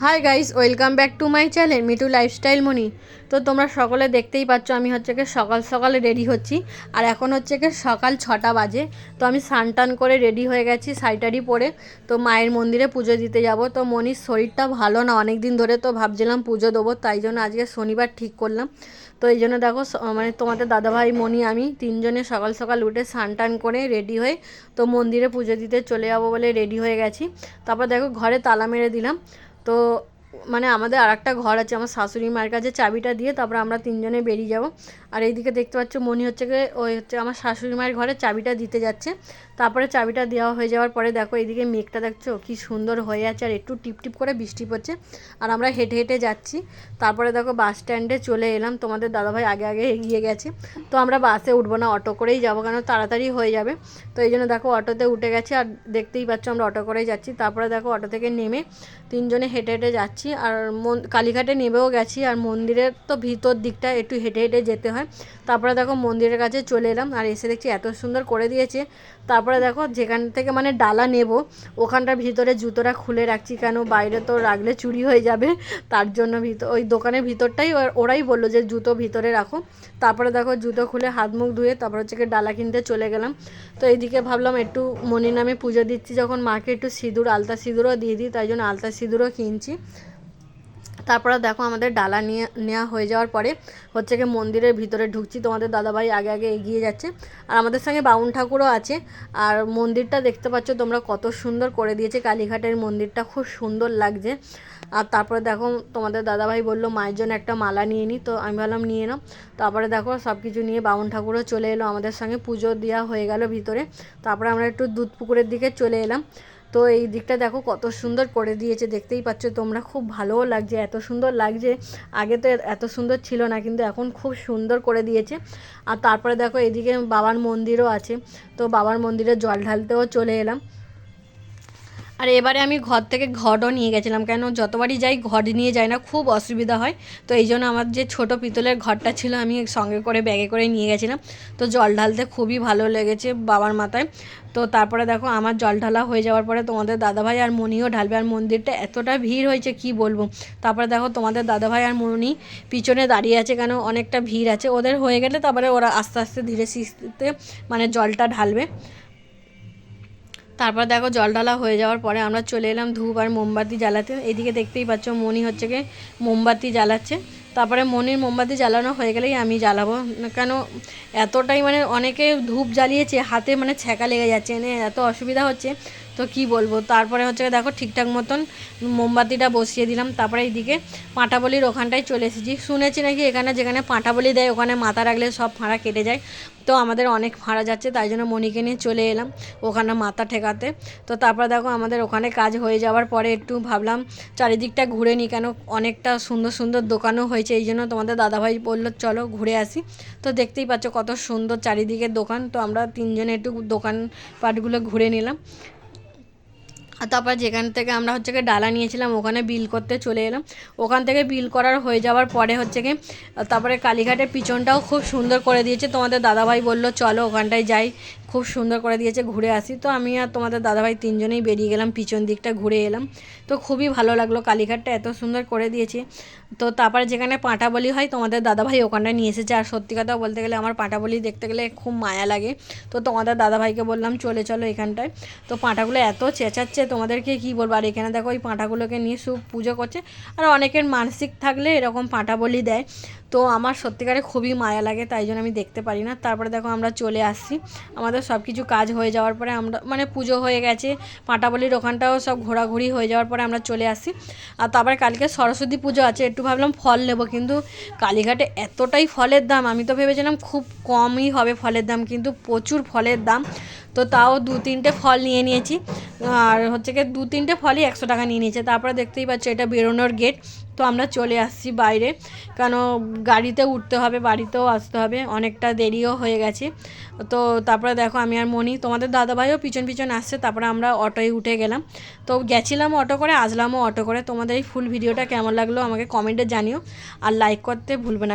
Hi guys welcome back to my channel Mitu lifestyle Moni তো তোমরা সকলে দেখতেই পাচ্ছ, আমি হচ্ছে কি সকাল সকালে রেডি হচ্ছি। আর এখন হচ্ছে কি সকাল ছটা বাজে। তো আমি স্নান টান করে রেডি হয়ে গেছি শাড়িটারি পরে। তো মায়ের মন্দিরে পুজো দিতে যাব। তো মনির শরীরটা ভালো না অনেক দিন ধরে তো ভাবছিলাম পুজো দেবো, তাই জন্য আজকে শনিবার ঠিক করলাম। তো এই জন্য দেখো মানে তোমাদের দাদাভাই, মনি, আমি তিনজনে সকাল সকাল উঠে স্নান টান করে রেডি হয়ে তো মন্দিরে পুজো দিতে চলে যাব বলে রেডি হয়ে গেছি। তারপর দেখো ঘরে তালা মেরে দিলাম। তো মানে আমাদের আর একটা ঘর আছে, আমার শাশুড়ি মায়ের কাছে চাবিটা দিয়ে তারপর আমরা তিনজনে বেরিয়ে যাব। আর এইদিকে দেখতে পাচ্ছ মনি হচ্ছে গিয়ে ওই হচ্ছে আমার শাশুড়ি মায়ের ঘরে চাবিটা দিতে যাচ্ছে। তারপরে চাবিটা দেওয়া হয়ে যাওয়ার পরে দেখো এইদিকে মেঘটা দেখছ কি সুন্দর হয়ে আছে আর একটু টিপ টিপ করে বৃষ্টি পড়ছে। আর আমরা হেঁটে হেঁটে যাচ্ছি। তারপরে দেখো বাস স্ট্যান্ডে চলে এলাম। তোমাদের দাদাভাই আগে আগে এগিয়ে গেছে। তো আমরা বাসে উঠবো না, অটো করেই যাব কেন তাড়াতাড়ি হয়ে যাবে। তো এই জন্য দেখো অটোতে উঠে গেছে আর দেখতেই পাচ্ছ আমরা অটো করেই যাচ্ছি। তারপরে দেখো অটো থেকে নেমে তিনজনে হেঁটে হেঁটে যাচ্ছি। আর মন, কালীঘাটে নেমেও গেছি আর মন্দিরের তো ভিতর দিকটা একটু হেঁটে হেঁটে যেতে হয়। তারপরে দেখো মন্দিরের কাছে চলে এলাম আর এসে দেখছি এত সুন্দর করে দিয়েছে। তারপরে দেখো যেখান থেকে মানে ডালা নেব, ওখানটার ভিতরে জুতোটা খুলে রাখছি কেন বাইরে তো রাখলে চুরি হয়ে যাবে। তার জন্য ভিতর ওই দোকানের ভিতরটাই ওরাই বলল যে জুতো ভিতরে রাখো। তারপরে দেখো জুতো খুলে হাত মুখ ধুয়ে তারপর হচ্ছে ডালা কিনতে চলে গেলাম। তো এইদিকে ভাবলাম একটু মনির নামে পুজো দিচ্ছি, যখন মাকে একটু সিঁদুর, আলতা সিঁদুরও দিয়ে দিই, তাই জন্য আলতা সিঁদুরও কিনছি। তারপরে দেখো আমাদের ডালা নিয়ে নেওয়া হয়ে যাওয়ার পরে হচ্ছে কি মন্দিরের ভিতরে ঢুকছি। তোমাদের দাদাভাই আগে আগে এগিয়ে যাচ্ছে। আর আমাদের সঙ্গে বাউন ঠাকুরও আছে। আর মন্দিরটা দেখতে পাচ্ছ তোমরা কত সুন্দর করে দিয়েছে। কালীঘাটের মন্দিরটা খুব সুন্দর লাগছে। আর তারপরে দেখো তোমাদের দাদাভাই বলল, মায়ের জন্য একটা মালা নিয়ে নিই তো আমি ভাবলাম, নিয়ে নাও। তারপরে দেখো সব কিছু নিয়ে বাউন ঠাকুরও চলে এলো। আমাদের সঙ্গে পুজো দেওয়া হয়ে গেল ভিতরে। তারপরে আমরা একটু দুধ পুকুরের দিকে চলে এলাম। তো এই দিকটা দেখো কত সুন্দর করে দিয়েছে, দেখতেই পাচ্ছ তোমরা, খুব ভালোও লাগছে, এত সুন্দর লাগছে। আগে তো এত সুন্দর ছিল না, কিন্তু এখন খুব সুন্দর করে দিয়েছে। আর তারপরে দেখো এদিকে বাবার মন্দিরও আছে, তো বাবার মন্দিরে জল ঢালতেও চলে এলাম। আর এবারে আমি ঘর থেকে ঘটও নিয়ে গেছিলাম, কেন যতবারই যাই ঘট নিয়ে যাই না, খুব অসুবিধা হয়। তো এই জন্য আমার যে ছোট পিতলের ঘরটা ছিল, আমি সঙ্গে করে ব্যাগে করে নিয়ে গেছিলাম। তো জল ঢালতে খুবই ভালো লেগেছে বাবার মাথায়। তো তারপরে দেখো, আমার জল ঢালা হয়ে যাওয়ার পরে তোমাদের দাদাভাই আর মনিও ঢালবে, আর মন্দিরটা এতটা ভিড় হয়েছে, কি বলব? তারপরে দেখো, তোমাদের দাদাভাই আর মনি পিছনে দাঁড়িয়ে আছে, কেন অনেকটা ভিড় আছে। ওদের হয়ে গেলে তারপরে ওরা আস্তে আস্তে ধীরে সিস্তে মানে জলটা ঢালবে। তারপর দেখো জল ডালা হয়ে যাওয়ার পরে আমরা চলে এলাম ধূপ আর মোমবাতি জ্বালাতে। এদিকে দেখতেই পাচ্ছ মনি হচ্ছে গিয়ে মোমবাতি জ্বালাচ্ছে। তারপরে মনির মোমবাতি জ্বালানো হয়ে গেলেই আমি জ্বালাবো। কেন এতটাই মানে অনেকে ধূপ জ্বালিয়েছে, হাতে মানে ছ্যাঁকা লেগে যাচ্ছে এনে এত অসুবিধা হচ্ছে। তো কি বলব? তারপরে হচ্ছে দেখো ঠিকঠাক মতন মোমবাতিটা বসিয়ে দিলাম, তারপরে এইদিকে পাঁটাবলির ওখানটায় চলে এসেছি। শুনেছি নাকি এখানে যেখানে পাঁটাবলি দেয়, ওখানে মাথা রাখলে সব ফাঁড়া কেটে যায়। তো আমাদের অনেক ফাঁড়া যাচ্ছে, তাই জন্য মনিকে নিয়ে চলে এলাম ওখানে মাথা ঠেকাতে। তো তারপরে দেখো আমাদের ওখানে কাজ হয়ে যাওয়ার পরে একটু ভাবলাম চারিদিকটা ঘুরে নিই কেন? অনেকটা সুন্দর সুন্দর দোকানও হয়েছে, এই জন্য তোমাদের দাদাভাই বলল, চলো ঘুরে আসি। তো দেখতেই পাচ্ছ কত সুন্দর চারিদিকের দোকান। তো আমরা তিনজনে একটু দোকান পাটগুলো ঘুরে নিলাম। আর তারপর যেখান থেকে আমরা হচ্ছে গিয়ে ডালা নিয়েছিলাম, ওখানে বিল করতে চলে এলাম। ওখান থেকে বিল করার হয়ে যাওয়ার পরে হচ্ছে গিয়ে, তারপরে কালীঘাটের পিছনটাও খুব সুন্দর করে দিয়েছে। তোমাদের দাদাভাই বলল, চলো ওখানটায় যাই। খুব সুন্দর করে দিয়েছে, ঘুরে আসি। তো আমি আর তোমাদের দাদাভাই তিনজনেই বেরিয়ে গেলাম, পিছন দিকটা ঘুরে এলাম। তো খুবই ভালো লাগল, কালীঘাটটা এত সুন্দর করে দিয়েছে। তো তারপরে যেখানে পাঁটা বলি হয়, তোমাদের দাদাভাই ওখানটায় নিয়ে এসেছে। আর সত্যি কথা বলতে গেলে আমার পাঁটা বলি দেখতে গেলে খুব মায়া লাগে। তো তোমাদের দাদাভাইকে বললাম, চলে চলো এখানটায়। তো পাঁটাগুলো এত চেঁচাচ্ছে, তোমাদেরকে কী বলব? আর এখানে দেখো, ওই পাঁটাগুলোকে নিয়ে সব পুজো করছে। আর অনেকের মানসিক থাকলে এরকম পাঁটা বলি দেয়। তো আমার সত্যিকারে খুবই মায়া লাগে, তাই জন্য আমি দেখতে পারি না। তারপরে দেখো আমরা চলে আসছি। আমাদের সব কিছু কাজ হয়ে যাওয়ার পরে আমরা মানে পুজো হয়ে গেছে, পাঁটাবলির ওখানটাও সব ঘোরাঘুরি হয়ে যাওয়ার পরে আমরা চলে আসি আর তারপরে কালকে সরস্বতী পুজো আছে, একটু ভাবলাম ফল নেব, কিন্তু কালীঘাটে এতটাই ফলের দাম, আমি তো ভেবেছিলাম খুব কমই হবে ফলের দাম, কিন্তু প্রচুর ফলের দাম। তো তাও দু তিনটে ফল নিয়ে নিয়েছি। আর হচ্ছে কি দু তিনটে ফলই একশো টাকা নিয়ে নিয়েছে। তারপরে দেখতেই পাচ্ছ এটা বেরোনোর গেট তো আমরা চলে আসছি বাইরে। কেন গাড়িতে উঠতে হবে, বাড়িতেও আসতে হবে। অনেকটা দেরিও হয়ে গেছে। তো তারপরে দেখো আমি আর মনি, তোমাদের দাদাভাইও পিছন পিছন আসছে। তারপরে আমরা অটোয় উঠে গেলাম। তো গেছিলাম অটো করে, আসলামও অটো করে। তোমাদের এই ফুল ভিডিওটা কেমন লাগল আমাকে কমেন্টে জানিও। আর লাইক করতে ভুলবে না।